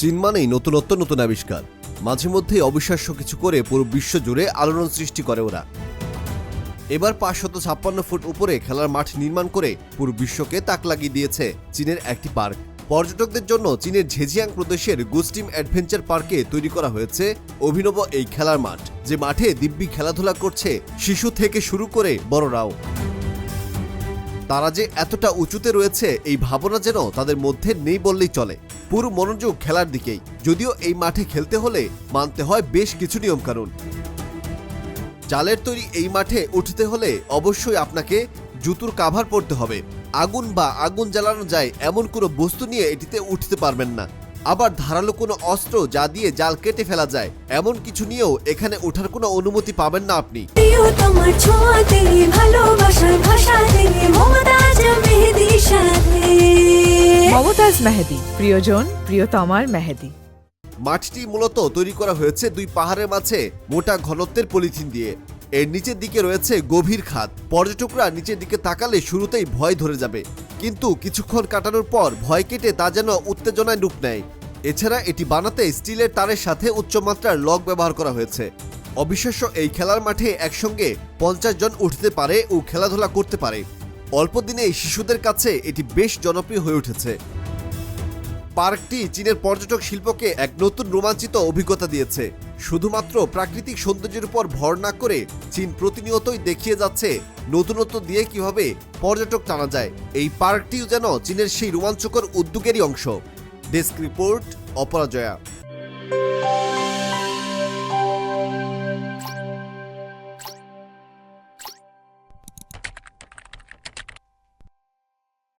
চীন মানেই নতুনত্ব, নতুন আবিষ্কার। মাঝে মধ্যেই অবিশ্বাস্য কিছু করে পুরো বিশ্ব জুড়ে আলোড়ন সৃষ্টি করে ওরা। এবার পাঁচশত ছাপ্পান্ন ফুট উপরে খেলার মাঠ নির্মাণ করে পুরো বিশ্বকে তাক লাগিয়ে দিয়েছে চীনের একটি পার্ক। পর্যটকদের জন্য চীনের ঝেজিয়াং প্রদেশের গুস্টিম অ্যাডভেঞ্চার পার্কে তৈরি করা হয়েছে অভিনব এই খেলার মাঠ, যে মাঠে দিব্যি খেলাধুলা করছে শিশু থেকে শুরু করে বড়রাও। তারা যে এতটা উঁচুতে রয়েছে, এই ভাবনা যেন তাদের মধ্যে নেই বললেই চলে। পুরো মনোযোগ খেলার দিকেই। যদিও এই মাঠে খেলতে হলে মানতে হয় বেশ কিছু নিয়মকানুন। চালের তৈরি এই মাঠে উঠতে হলে অবশ্যই আপনাকে জুতুর কাভার পরতে হবে। আগুন বা আগুন জ্বালানো যায় এমন কোনো বস্তু নিয়ে এটিতে উঠতে পারবেন না। আবার ধারালো কোনো অস্ত্র যা দিয়ে জাল কেটে ফেলা যায়, এমন কিছু নিয়েও এখানে ওঠার কোনো অনুমতি পাবেন না আপনি। মমতাজ মেহেদি, প্রিয়জন প্রিয়তমার মেহেদি। মাঠটি মূলত তৈরি করা হয়েছে দুই পাহাড়ের মাঝে মোটা ঘনত্বের পলিথিন দিয়ে। এর নিচের দিকে রয়েছে গভীর খাত পর্যটকরা নিচের দিকে তাকালে শুরুতেই ভয় ধরে যাবে। কিন্তু কিছুক্ষণ কাটানোর পর ভয় কেটে তা যেন উত্তেজনায় রূপ নেয়। এছাড়া এটি বানাতে স্টিলের তারের সাথে উচ্চমাত্রার লক ব্যবহার করা হয়েছে। অবিশ্বাস্য এই খেলার মাঠে একসঙ্গে পঞ্চাশ জন উঠতে পারে ও খেলাধুলা করতে পারে। অল্প দিনেই শিশুদের কাছে এটি বেশ জনপ্রিয় হয়ে উঠেছে। পার্কটি চীনের পর্যটক শিল্পকে এক নতুন রোমাঞ্চিত অভিজ্ঞতা দিয়েছে। শুধুমাত্র প্রাকৃতিক সৌন্দর্যের উপর ভর না করে চীন প্রতিনিয়তই দেখিয়ে যাচ্ছে নতুনত্ব দিয়ে কীভাবে পর্যটক টানা যায়। এই পার্কটিও যেন চীনের সেই রোমাঞ্চকর উদ্যোগেরই অংশ। Desk report, অপরাজয়া।